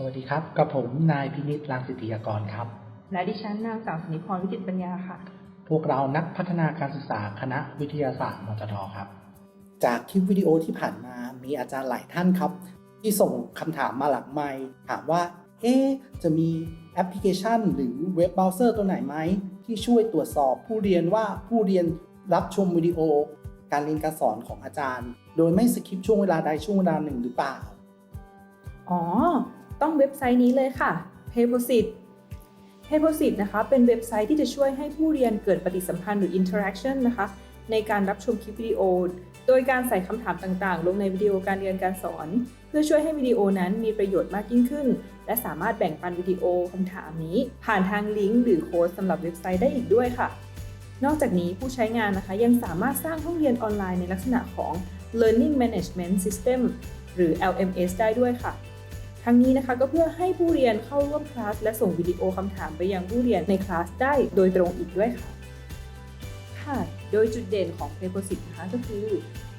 สวัสดีครับ กับผมนายพินิจรังสิทธิยากรครับ และดิฉันนางสาวสนิพรวิจิตรปัญญาค่ะ พวกเรานักพัฒนาการศึกษาคณะวิทยาศาสตร์มจทครับ จากคลิปวิดีโอที่ผ่านมามีอาจารย์หลายท่านครับ ที่ส่งคำถามมาหลังไมค์ถามว่า เอ๊ะจะมีแอปพลิเคชัน หรือเว็บเบราว์เซอร์ตัวไหนไหม ที่ช่วยตรวจสอบผู้เรียนว่าผู้เรียนรับชมวิดีโอ การเรียนการสอนของอาจารย์ โดยไม่สคิปช่วงเวลาใดช่วงเวลาหนึ่งหรือเปล่า อ๋อ ต้องเว็บไซต์นี้เลยค่ะ Papersit Papersit นะคะเป็นเว็บไซต์ที่จะช่วยให้ผู้เรียนเกิดปฏิสัมพันธ์หรือ interaction นะคะ ในการรับชมคลิปวิดีโอ โดยการใส่คำถามต่างๆ ลงในวิดีโอการเรียนการสอน เพื่อช่วยให้วิดีโอนั้นมีประโยชน์มากยิ่งขึ้น และสามารถแบ่งปันวิดีโอคำถามนี้ ผ่านทางลิงก์หรือโค้ดสำหรับเว็บไซต์ได้อีกด้วยค่ะ นอกจากนี้ผู้ใช้งานนะคะยังสามารถสร้างห้องเรียนออนไลน์ในลักษณะของ Learning Management System หรือ LMS ได้ด้วยค่ะ ทั้งนี้นะคะก็เพื่อให้ผู้เรียนเข้าร่วมคลาสและส่งวิดีโอคำถามไปยังผู้เรียนในคลาสได้โดยตรงอีกด้วยค่ะค่ะโดยจุดเด่นของ Papersit นะคะก็คือ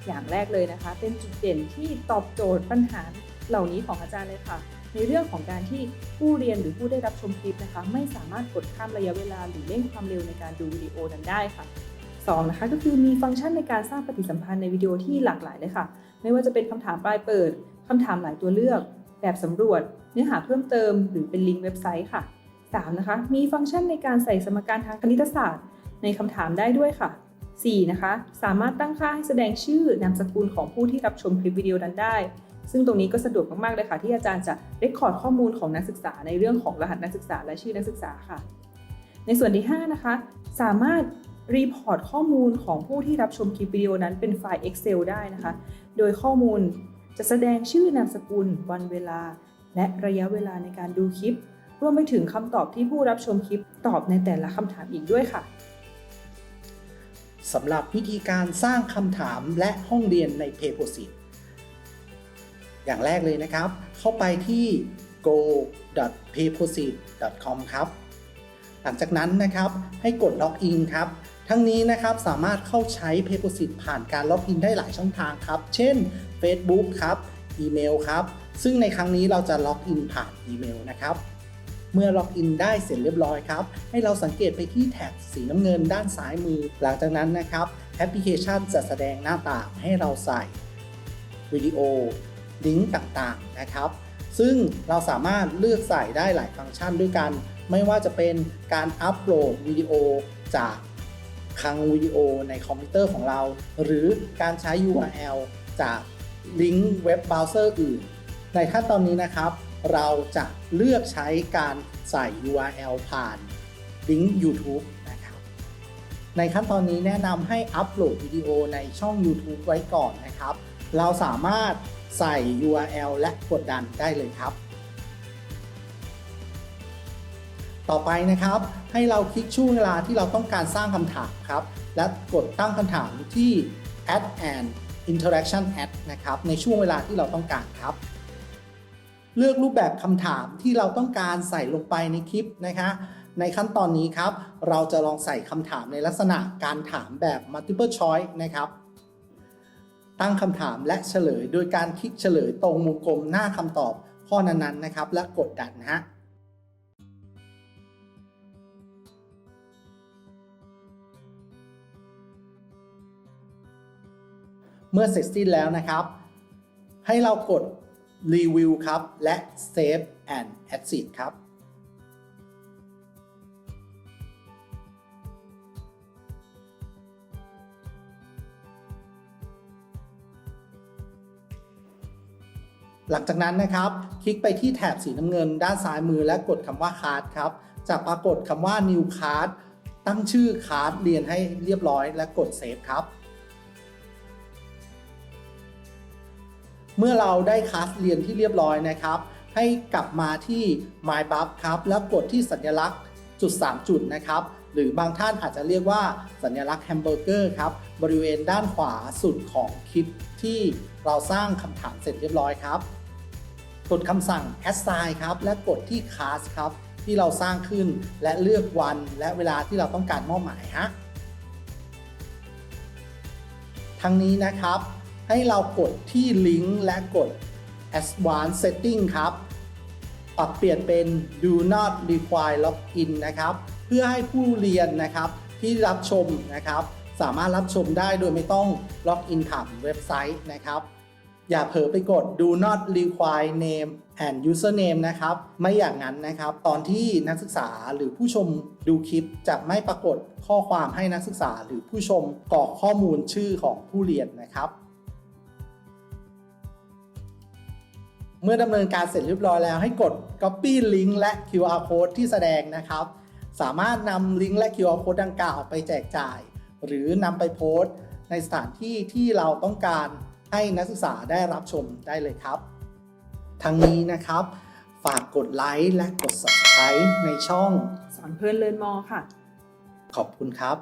อย่างแรกเลยนะคะ เป็นจุดเด่นที่ตอบโจทย์ปัญหาเหล่านี้ของอาจารย์เลยค่ะ ในเรื่องของการที่ผู้เรียนหรือผู้ได้รับชมคลิปนะคะ ไม่สามารถกดข้ามระยะเวลาหรือเร่งความเร็วในการดูวิดีโอนั้นได้ค่ะสองนะคะก็คือมีฟังก์ชันในการสร้างปฏิสัมพันธ์ในวิดีโอที่หลากหลายเลยค่ะ ไม่ว่าจะเป็นคำถามปลายเปิดคำถามหลายตัวเลือก แบบสำรวจ เนื้อหาเพิ่มเติม หรือเป็นลิงก์เว็บไซต์ค่ะ 3. นะคะ มีฟังก์ชันในการใส่สมการทางคณิตศาสตร์ ในคำถามได้ด้วยค่ะ 4. นะคะ สามารถตั้งค่าให้แสดงชื่อนามสกุลของผู้ที่รับชมคลิปวิดีโอนั้นได้ ซึ่งตรงนี้ก็สะดวกมากๆเลยค่ะ ที่อาจารย์จะเรคคอร์ดข้อมูลของนักศึกษาในเรื่องของรหัสนักศึกษาและชื่อนักศึกษาค่ะ ในส่วนที่ 5 นะคะ สามารถรีพอร์ตข้อมูลของผู้ที่รับชมคลิปวิดีโอนั้นเป็นไฟล์ Excel ได้นะคะ โดยข้อมูล จะแสดงชื่อนามสกุล วันเวลา และระยะเวลาในการดูคลิป รวมไปถึงคำตอบที่ผู้รับชมคลิปตอบในแต่ละคำถามอีกด้วยค่ะสำหรับวิธีการสร้างคำถามและห้องเรียนใน p a p e r s i t อย่างแรกเลยนะครับ เข้าไปที่ go.papersit.com ครับ หลังจากนั้นนะครับให้กดล็อกอินครับ ทั้งนี้นะครับสามารถเข้าใช้ p a p e r s i t ผ่านการล็อกอินได้หลายช่องทางครับ เช่น Facebook ครับอีเมลครับ ซึ่งในครั้งนี้เราจะล็อกอินผ่านอีเมลนะครับ เมื่อล็อกอินได้เสร็จเรียบร้อยครับ ให้เราสังเกตไปที่แท็บสีน้ำเงินด้านซ้ายมือ หลังจากนั้นนะครับแอปพลิเคชันจะแสดงหน้าต่างให้เราใส่วิดีโอลิงก์ต่างๆนะครับ ซึ่งเราสามารถเลือกใส่ได้หลายฟังก์ชันด้วยกัน ไม่ว่าจะเป็นการอัปโหลดวิดีโอจาก คลังวิดีโอในคอมพิวเตอร์ของเรา หรือการใช้ URL จากลิงก์เว็บเบราว์เซอร์อื่น ในขั้นตอนนี้นะครับ เราจะเลือกใช้การใส่ URL ผ่านลิงก์ YouTube นะครับ ในขั้นตอนนี้แนะนำให้อัปโหลดวิดีโอในช่อง YouTube ไว้ก่อนนะครับ เราสามารถใส่ URL และกดดันได้เลยครับ ต่อไปนะครับให้เราคลิกช่วงเวลาที่เราต้องการสร้างคำถามครับ และกดตั้งคำถามที่ add an interaction at นะครับในช่วงเวลาที่เราต้องการครับ เลือกรูปแบบคำถามที่เราต้องการใส่ลงไปในคลิปนะคะในขั้นตอนนี้ครับ เราจะลองใส่คำถามในลักษณะการถามแบบ multiple choice นะครับ ตั้งคำถามและเฉลย โดยการคลิกเฉลยตรงมุมกลมหน้าคำตอบข้อนั้นๆนะครับ และกดดันนะฮะ เมื่อเสร็จสิ้นแล้วนะครับ ให้เรากดรีวิวครับ และ Save and Exit ครับ หลังจากนั้นนะครับ คลิกไปที่แถบสีน้ำเงินด้านซ้ายมือและกดคำว่า Card ครับ จะปรากฏคำว่า New Card ตั้งชื่อคาร์เรียนให้เรียบร้อยและกด Save ครับ เมื่อเราได้คลาสเรียนที่เรียบร้อยนะครับ ให้กลับมาที่ My Buff ครับ แล้วกดที่สัญลักษณ์จุด 3 จุดนะครับ หรือบางท่านอาจจะเรียกว่าสัญลักษณ์แฮมเบอร์เกอร์ครับ บริเวณด้านขวาสุดของคลิปที่เราสร้างคำถามเสร็จเรียบร้อยครับ กดคำสั่ง assign ครับ และกดที่ class ครับ ที่เราสร้างขึ้นและเลือกวันและเวลาที่เราต้องการมอบหมายฮะทั้งนี้นะครับ ให้เรากดที่ลิงก์และกด advanced setting ครับ ปรับเปลี่ยนเป็น do not require login นะครับ เพื่อให้ผู้เรียนนะครับที่รับชมนะครับ สามารถรับชมได้โดยไม่ต้องล็อกอินผ่านเว็บไซต์นะครับ อย่าเผลอไปกด do not require name and username นะครับ ไม่อย่างนั้นนะครับ ตอนที่นักศึกษาหรือผู้ชมดูคลิปจะไม่ปรากฏข้อความให้นักศึกษาหรือผู้ชมกรอกข้อมูลชื่อของผู้เรียนนะครับ เมื่อดำเนินการเสร็จเรียบร้อยแล้วให้กด copy link และ QR code ที่แสดงนะครับ สามารถนำลิงก์และ QR code ดังกล่าวไปแจกจ่าย หรือนำไปโพสต์ ในสถานที่ที่เราต้องการให้นักศึกษาได้รับชมได้เลยครับ ทั้งนี้นะครับ ฝากกดไลค์และกด subscribe ในช่อง สอนเพลินเรียนมอค่ะ ขอบคุณครับ